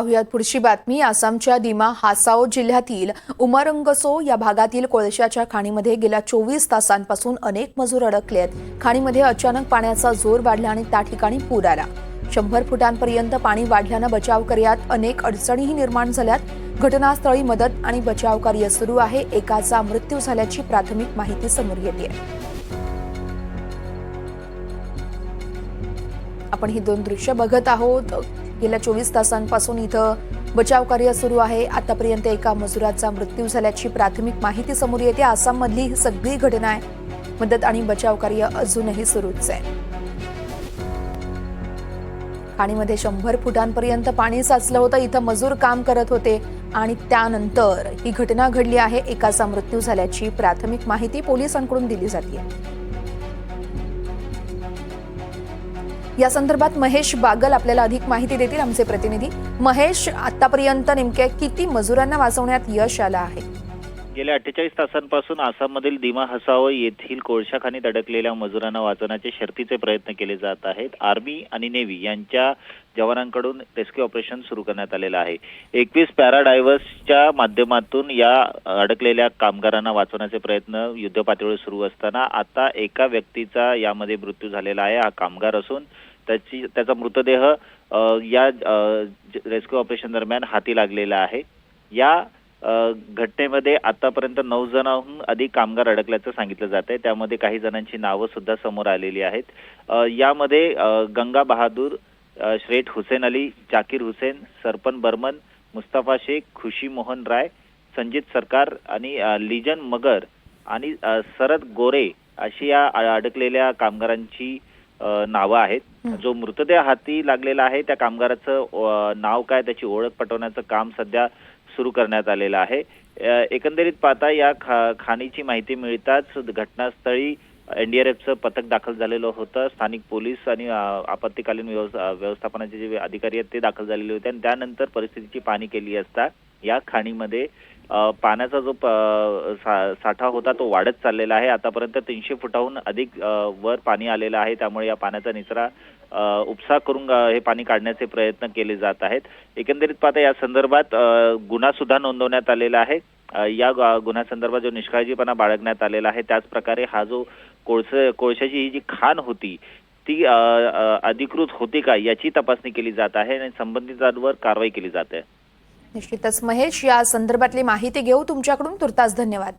पाहुयात पुढची बातमी. आसामच्या दिमा हासाओ जिल्ह्यातील उमरंगसो या भागातील कोळशाच्या खाणीमध्ये गेल्या चोवीस तासांपासून अनेक मजूर अडकले आहेत. खाणीमध्ये अचानक पाण्याचा जोर वाढला आणि त्या ठिकाणी पूर आला. शंभर फुटांपर्यंत पाणी वाढल्यानं बचाव कार्यात अनेक अडचणीही निर्माण झाल्यात. घटनास्थळी मदत आणि बचाव कार्य सुरू आहे. एकाचा मृत्यू झाल्याची प्राथमिक माहिती समोर येते आपण ही दोन दृश्य बघत आहोत. गेल्या चोवीस तासांपासून इथं बचाव कार्य सुरू आहे. आतापर्यंत एका मजुराचा मृत्यू झाल्याची प्राथमिक माहिती समोर येते. आसाममधली ही सगळी घटना आहे. मदत आणि बचाव कार्य अजूनही सुरूच आहे. खाणीमध्ये शंभर फुटांपर्यंत पाणी साचलं होतं. इथं मजूर काम करत होते आणि त्यानंतर ही घटना घडली आहे. एकाचा मृत्यू झाल्याची प्राथमिक माहिती पोलिसांकडून दिली जाते. या संदर्भात महेश बागल आपल्याला अधिक माहिती देतील आमचे प्रतिनिधी. महेश आतापर्यंत नेमक्या किती मजुरांना वाचवण्यात यश आलं आहे? गेल्या अठ्ठेचाळीस तासांपासून आसाममधील दिमा हसाओ येथील कोळशाखानीत अडकलेल्या मजुरांना वाचवण्याचे शर्तीचे प्रयत्न केले जात आहेत. आर्मी आणि नेव्ही यांच्या जवानांकडून रेस्क्यू ऑपरेशन सुरू करण्यात आलेलं आहे. एकवीस पॅराडायव्हर्सच्या माध्यमातून या अडकलेल्या कामगारांना वाचवण्याचे प्रयत्न युद्धपातळीवर सुरू असताना आता एका व्यक्तीचा यामध्ये मृत्यू झालेला आहे. हा कामगार असून त्याची त्याचा मृतदेह या रेस्क्यू ऑपरेशन दरम्यान हाती लागलेला आहे. या घटनेमध्ये आतापर्यंत नऊ जणांहून अधिक कामगार अडकल्याचं सांगितलं जात आहे. त्यामध्ये काही जणांची नावं सुद्धा समोर आलेली आहेत. यामध्ये गंगा बहादूर श्रेठ हुसेन अली जाकीर हुसेन सरपन बर्मन मुस्तफा शेख खुशी मोहन राय संजित सरकार आणि लिजन मगर आणि सरद शरद गोरे अशी या अडकलेल्या कामगारांची नावं आहेत. जो मृतदेह हाती लागलेला आहे त्या कामगाराचं नाव काय त्याची ओळख पटवण्याचं काम सध्या सुरू करण्यात आलेलं आहे. एकंदरीत पाहता या खा खाणीची माहिती मिळताच घटनास्थळी एनडीआरएफचं पथक दाखल झालेलं होतं. स्थानिक पोलीस आणि अ, व्यवस्थापनाचे जे अधिकारी आहेत ते दाखल झालेले होते आणि त्यानंतर परिस्थितीची पाहणी केली असता या खाणीमध्ये पाण्याचा जो प- सा- साठा होता तो वाढत चाललेला आहे. आतापर्यंत तीनशे फुटाहून अधिक वर पाणी आलेलं आहे. त्यामुळे या पाण्याचा निचरा उपसा करून हे पाणी काढण्याचे प्रयत्न केले जात आहेत. एकंदरीत पाहता या संदर्भात गुन्हा सुद्धा नोंदवण्यात आलेला आहे. या गुन्ह्यासंदर्भात जो निष्काळजीपणा बाळगण्यात आलेला आहे त्याच प्रकारे हा जो कोळस कोळशाची ही जी खाण होती ती अधिकृत होती का याची तपासणी केली जात आहे आणि संबंधितांवर कारवाई केली जाते निश्चितच महेश या संदर्भातली माहिती घेऊ. तुमच्याकडून तुर्तास धन्यवाद.